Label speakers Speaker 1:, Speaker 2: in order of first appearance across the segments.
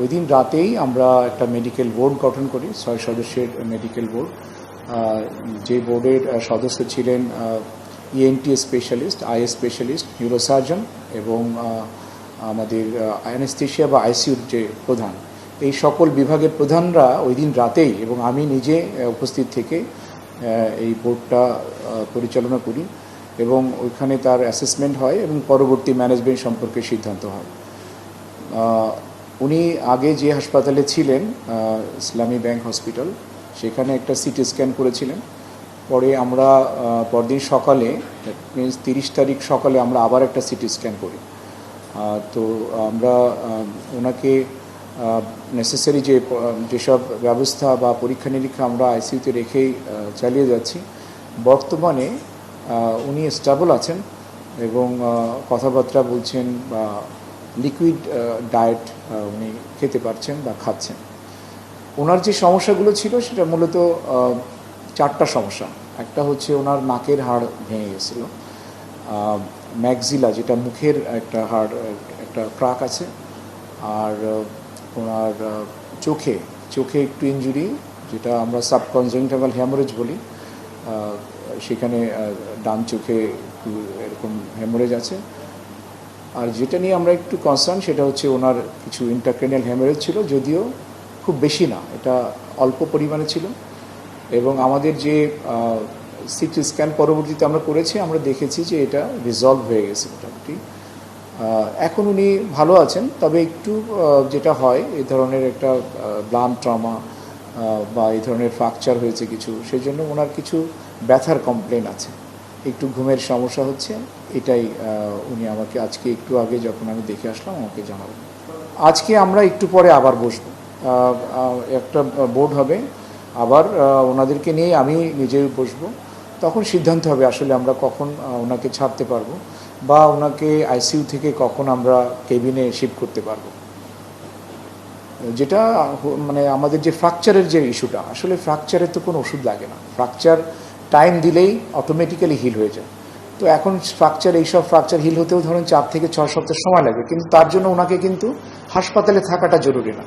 Speaker 1: ওই দিন রাতেই আমরা একটা মেডিকেল বোর্ড গঠন করি, ছয় সদস্যের মেডিকেল বোর্ড যে বোর্ডের সদস্য ছিলেন ENT specialist eye specialist neurosurgeon এবং আমাদের অ্যানেস্থেশিয়া বা আইসিউর যে প্রধান। এই সকল বিভাগের প্রধানরা ওই দিন রাতেই এবং আমি নিজে উপস্থিত থেকে এই বোর্ডটা পরিচালনা করি এবং ওইখানে তার অ্যাসেসমেন্ট হয় এবং পরবর্তী ম্যানেজমেন্ট সম্পর্কে সিদ্ধান্ত হয়। উনি আগে যে হাসপাতালে ছিলেন ইসলামী ব্যাংক হসপিটাল, সেখানে একটা সিটি স্ক্যান করেছিলেন। পরে আমরা পরদিন সকালে মিনস তিরিশ তারিখ সকালে আমরা আবার একটা সিটি স্ক্যান করি। তো আমরা ওনাকে নেসেসারি যে যেসব ব্যবস্থা বা পরীক্ষা নিরীক্ষা আমরা আইসিইউতে রেখেই চালিয়ে যাচ্ছি, বর্তমানে উনি স্টেবল আছেন এবং কথাবার্তা বলছেন বা লিকুইড ডায়েট উনি খেতে পারছেন বা খাচ্ছেন। ওনার যে সমস্যাগুলো ছিল, সেটা মূলত চারটা সমস্যা। একটা হচ্ছে ওনার নাকের হাড় ভেঙে গেছিল। ম্যাগজিলা যেটা মুখের একটা হাড়, একটা ক্রাক আছে। আর ওনার চোখে চোখে একটু ইঞ্জুরি যেটা আমরা সাবকনজেন্টাভাল হ্যামোরেজ বলি। সেখানে ডান চোখে একটু এরকম হ্যামোরেজ আছে। আর যেটা নিয়ে আমরা একটু কনসার্ন সেটা হচ্ছে ওনার কিছু ইন্টারক্রেনিয়াল হ্যামারেজ ছিল, যদিও খুব বেশি না, এটা অল্প পরিমাণে ছিল। এবং আমাদের যে সিটি স্ক্যান পরবর্তীতে আমরা করেছি, আমরা দেখেছি যে এটা রিজলভ হয়ে গেছে মোটামুটি। এখন উনি ভালো আছেন, তবে একটু যেটা হয় এই ধরনের একটা ব্লান ট্রমা বা এই ধরনের ফ্র্যাকচার হয়েছে কিছু সেই জন্য ওনার কিছু ব্যথার কমপ্লেন আছে। একটু ঘুমের সমস্যা হচ্ছে এটাই উনি আমাকে আজকে একটু আগে যখন আমি দেখে আসলাম, আমাকে জানাবেন আজকে আমরা একটু পরে আবার বসবো। একটা বোর্ড হবে, আবার ওনাদেরকে নিয়ে আমি নিজেই বসবো। তখন সিদ্ধান্ত হবে আসলে আমরা কখন ওনাকে ছাড়তে পারব বা ওনাকে আইসিইউ থেকে কখন আমরা কেবিনে শিফট করতে পারব। যেটা মানে আমাদের যে ফ্র্যাকচারের যে ইস্যুটা, আসলে ফ্র্যাকচারের তো কোনো ওষুধ লাগে না। ফ্র্যাকচার টাইম দিলেই অটোমেটিক্যালি হিল হয়ে যায়। তো এখন ফ্র্যাকচার এইসব ফ্র্যাকচার হিল হতেও ধরুন চার থেকে ছয় সপ্তাহ সময় লাগে। কিন্তু তার জন্য ওনাকে কিন্তু হাসপাতালে থাকাটা জরুরি না।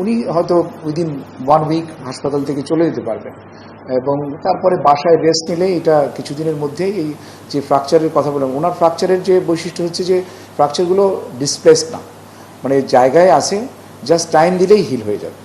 Speaker 1: উনি হয়তো উইদিন ওয়ান উইক হাসপাতাল থেকে চলে যেতে পারবেন। এবং তারপরে বাসায় রেস্ট নিলে এটা কিছুদিনের মধ্যেই এই যে ফ্র্যাকচারের কথা বললাম, ওনার ফ্র্যাকচারের যে বৈশিষ্ট্য হচ্ছে যে ফ্র্যাকচারগুলো ডিসপ্লেস না। মানে জায়গায় আছে জাস্ট টাইম দিলেই হিল হয়ে যাবে।